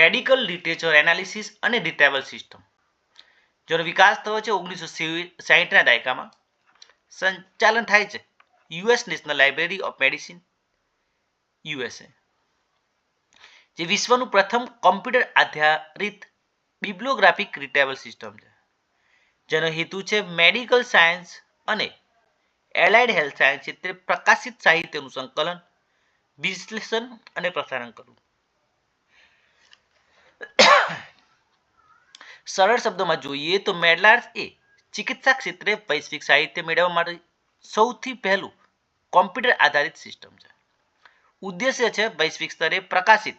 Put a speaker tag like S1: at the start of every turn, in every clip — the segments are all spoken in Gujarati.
S1: મેડિકલ લિટરેચર એનાલિસિસ અને રિટ્રાવલ સિસ્ટમ. જેનો વિકાસ થયો છે ઓગણીસો સાહીઠના દાયકામાં. સંચાલન થાય છે US national library of medicine, USA. જે વિશ્વનું પ્રથમ કોમ્પ્યુટર આધારિત બિબ્લોગ્રાફિક રિટેબલ સિસ્ટમ છે. જેનો હેતુ છે મેડિકલ સાયન્સ અને એલાઇડ હેલ્થ સાયન્સ ક્ષેત્રે પ્રકાશિત સાહિત્યનું સંકલન, વિશ્લેષણ અને પ્રસારણ કરવું. સરળ શબ્દોમાં જોઈએ તો મેડલાર્સ એ ચિકિત્સા ક્ષેત્રે વૈશ્વિક સાહિત્ય મેળવવા માટે સૌથી પહેલું કોમ્પ્યુટર આધારિત સિસ્ટમ છે. ઉદ્દેશ્ય છે વૈશ્વિક સ્તરે પ્રકાશિત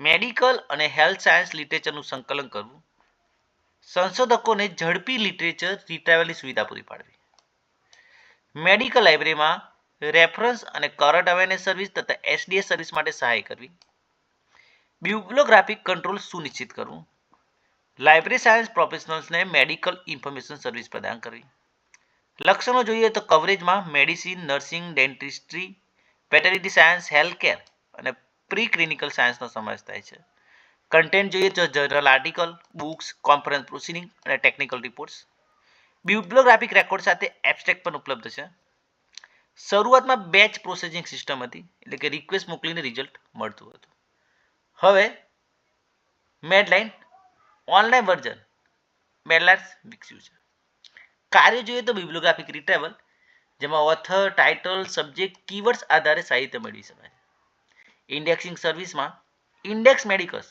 S1: મેડિકલ અને હેલ્થ સાયન્સ લિટરેચરનું સંકલન કરવું. સંશોધકોને ઝડપી લિટરેચર રિટ્રાઇવલની સુવિધા પૂરી પાડવી. મેડિકલ લાઇબ્રેરીમાં રેફરન્સ અને કરંટ અવેરનેસ સર્વિસ તથા એસડીએસ સર્વિસ માટે સહાય કરવી. બ્યુગ્લોગ્રાફિક કંટ્રોલ સુનિશ્ચિત કરવું. લાઇબ્રેરી સાયન્સ પ્રોફેશનલ્સને મેડિકલ ઇન્ફોર્મેશન સર્વિસ પ્રદાન કરવી લક્ષણો જોઈએ તો કવરેજમાં medicine nursing dentistry veterinary science health care અને પ્રી ક્લિનિકલ સાયન્સનો સમાવેશ થાય છે. કન્ટેન્ટ જોઈએ તો general article books conference proceeding અને ટેકનિકલ રિપોર્ટ્સ બ્યુબ્લોગ્રાફિક રેકોર્ડ સાથે એબ્સ્ટ્રેક્ટ પણ ઉપલબ્ધ છે. શરૂઆતમાં બેચ પ્રોસેસિંગ સિસ્ટમ હતી, એટલે કે રિક્વેસ્ટ મોકલીને રિઝલ્ટ મળતું હતું. હવે મેડલાઇન ઓનલાઈન વર્ઝન. મેડલાઇન્સ વિકસ્યું છે. કાર્ય જોઈએ તો બિબ્લોગ્રાફિક રિટ્રાઇવલ જેમાં ઓથર ટાઇટલ સબ્જેક્ટ કીવર્ડ્સ આધારે સાહિત્ય મેળવી શકાય છે. ઇન્ડેક્સિંગ સર્વિસમાં ઇન્ડેક્સ મેડિકલ્સ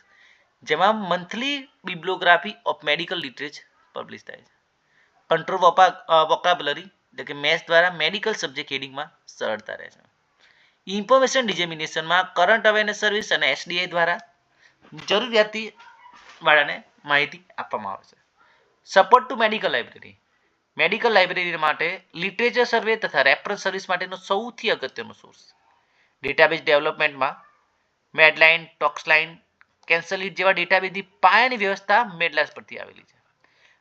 S1: જેમાં monthly bibliography of medical literature publish થાય છે. કંટ્રોલ વોકાબલરી એટલે કે મેથ દ્વારા મેડિકલ સબ્જેક્ટ હેડિંગમાં સરળતા રહે છે. ઇન્ફોર્મેશન ડિઝેમિનેશનમાં કરંટ અવેરનેસ સર્વિસ અને એસડીઆઈ દ્વારા જરૂરિયાતી વાળાને માહિતી આપવામાં આવે છે. Support to medical library medical library માટે લિટરેચર સર્વે તથા રેફરન્સ સર્વિસ માટેનો સૌથી અગત્યનો સોર્સ ડેટાબેઝ ડેવલપમેન્ટમાં મેડલાઇન ટોક્સલાઇન કેન્સલિટ જેવા ડેટાબેઝની પાયાની વ્યવસ્થા મેડલાઇન્સ પરથી આવેલી છે.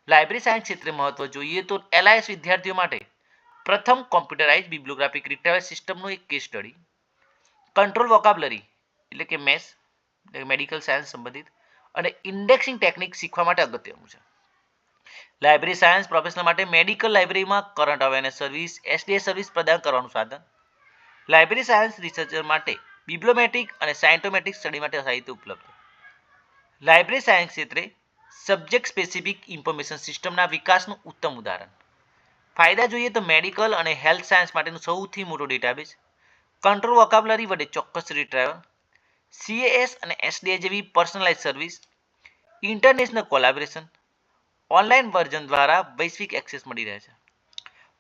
S1: લાઇબ્રેરી સાયન્સ ક્ષેત્રે મહત્વ જોઈએ તો એલઆઈએસ વિદ્યાર્થીઓ માટે પ્રથમ કોમ્પ્યુટરાઇઝ બિબ્લોગ્રાફિક રિટ્રાઇવલ સિસ્ટમનો એક કેસ સ્ટડી કંટ્રોલ વોકાબલરી એટલે કે મેસ મેડિકલ સાયન્સ સંબંધિત અને ઇન્ડેક્સિંગ ટેકનિક શીખવા માટે અગત્યનું છે. લાઇબ્રેરી સાયન્સ પ્રોફેશનલ માટે મેડિકલ લાઇબ્રેરીમાં current awareness service SDI service પ્રદાન કરવાનું સાધન. લાઇબ્રેરી સાયન્સ રિસર્ચર માટે બિબ્લોમેટિક અને સાયન્ટોમેટિક સ્ટડી માટે સાહિત્ય ઉપલબ્ધ. લાઇબ્રેરી સાયન્સ ક્ષેત્રે સબ્જેક્ટ સ્પેસિફિક ઇન્ફોર્મેશન સિસ્ટમના વિકાસનું ઉત્તમ ઉદાહરણ. ફાયદા જોઈએ તો મેડિકલ અને હેલ્થ સાયન્સ માટેનું સૌથી મોટો ડેટાબેઝ કંટ્રોલ વોકાબલરી વડે ચોક્કસ રિટ્રાઇવલ સીએએસ અને એસડીએ જેવી personalise service international collaboration online version દ્વારા વૈશ્વિક એક્સેસ મળી રહે છે.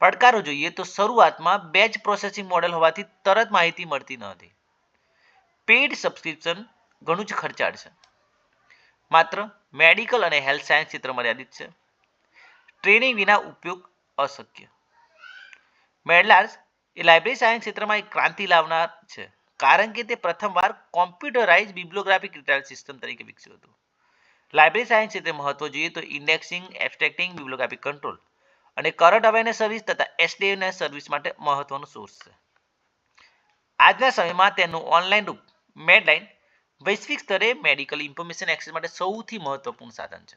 S1: પડકારો જોઈએ તો શરૂઆતમાં બેચ પ્રોસેસિંગ મોડેલ હોવાથી તરત માહિતી મળતી ન હતી. પેઇડ સબસ્ક્રિપ્શન ઘણું જ ખર્ચાળ છે. માત્ર મેડિકલ અને હેલ્થ સાયન્સ ક્ષેત્ર મર્યાદિત છે. ટ્રેનિંગ વિના ઉપયોગ અશક્ય. મેડલાર્સ એ લાઇબ્રેરી સાયન્સ ક્ષેત્રમાં એક ક્રાંતિ લાવનાર છે. કારણ કે તે પ્રથમવાર કોમ્પ્યુટરાઇઝ બિબ્લોગ્રાફિક રિટાયર સિસ્ટમ તરીકે વિકસ્યું હતું. લાઇબ્રેરી સાયન્સ ક્ષેત્રે મહત્વ જોઈએ તો ઇન્ડેક્સિંગ, એબ્સ્ટ્રેક્ટિંગ બિબ્લોગ્રાફિક કંટ્રોલ અને કરંટ અવેરનેસ સર્વિસ તથા એસડીએનએસ સર્વિસ માટે મહત્વનો સોર્સ છે. આજના સમયમાં તેનું ઓનલાઈન રૂપ, મેડલાઇન વૈશ્વિક સ્તરે મેડિકલ ઇન્ફોર્મેશન એક્સેસ માટે સૌથી મહત્વપૂર્ણ સાધન છે.